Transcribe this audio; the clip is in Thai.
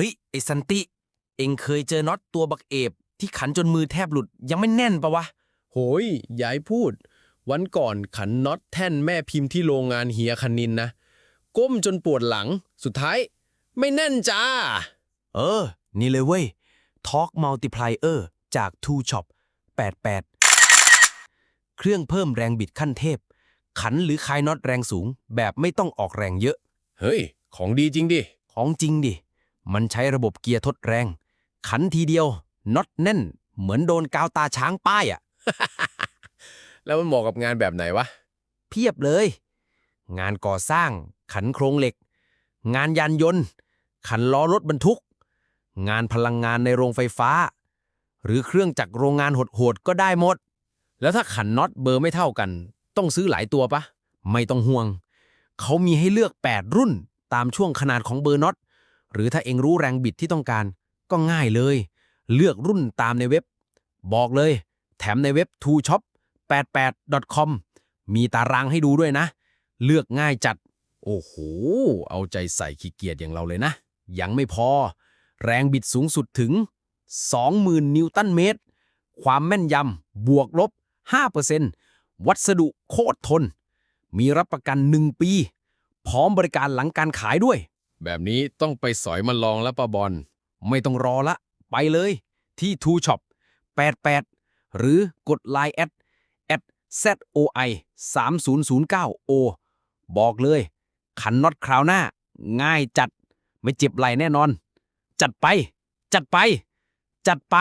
ฮ้ย ไอ้สันติ เอ็งเคยเจอน็อตตัวบักเอฟที่ขันจนมือแทบหลุดยังไม่แน่นปะวะ โหยยายพูด วันก่อนขันน็อตแท่นแม่พิมพ์ที่โรงงานเฮียคณินนะ ก้มจนปวดหลัง สุดท้าย ไม่แน่นจ้า เออ นี่เลยเว้ย Talk Multiplier จาก Two Shop 88 เครื่องเพิ่มแรงบิดขั้นเทพ ขันหรือคลายน็อตแรงสูงแบบไม่ต้องออกแรงเยอะ เฮ้ย ของดีจริงดิ ของจริงดิ มันใช้ระบบเกียร์ทดแรง ขันทีเดียวน็อตแน่น เหมือนโดนกาวตาช้างป้ายอะแล้วมันเหมาะกับงานแบบไหนวะ เพียบเลย งานก่อสร้าง ขันโครงเหล็ก งานยานยนต์ ขันล้อรถบรรทุก งานพลังงานในโรงไฟฟ้า หรือเครื่องจักรโรงงานโหดๆก็ได้หมด แล้วถ้าขันน็อตเบอร์ไม่เท่ากัน ต้องซื้อหลายตัวปะไม่ต้องห่วง เขามีให้เลือก 8 รุ่นตามช่วงขนาดของเบอร์น็อต หรือถ้าเองรู้แรงบิดที่ต้องการ ก็ง่ายเลย เลือกรุ่นตามในเว็บ บอกเลย แถมในเว็บ2 shop 88 com มีตารางให้ดูด้วยนะ เลือกง่ายจัด โอ้โห เอาใจใส่ขี้เกียจอย่างเราเลยนะ ยังไม่พอ แรงบิดสูงสุดถึง 20,000 นิวตันเมตร ความแม่นยำบวกลบ 5%วัสดุโคตรทน มีรับประกัน 1 ปี พร้อมบริการหลังการขายด้วย แบบนี้ต้องไปสอยมาลองแล้วปะบอล ไม่ต้องรอละ ไปเลยที่ Two Shop 88 หรือกด Line แอด at ZOI 3009 O บอกเลย ขันน็อตคราวหน้า ง่ายจัด ไม่เจ็บไหลแน่นอน จัดไป จัดไป จัดไป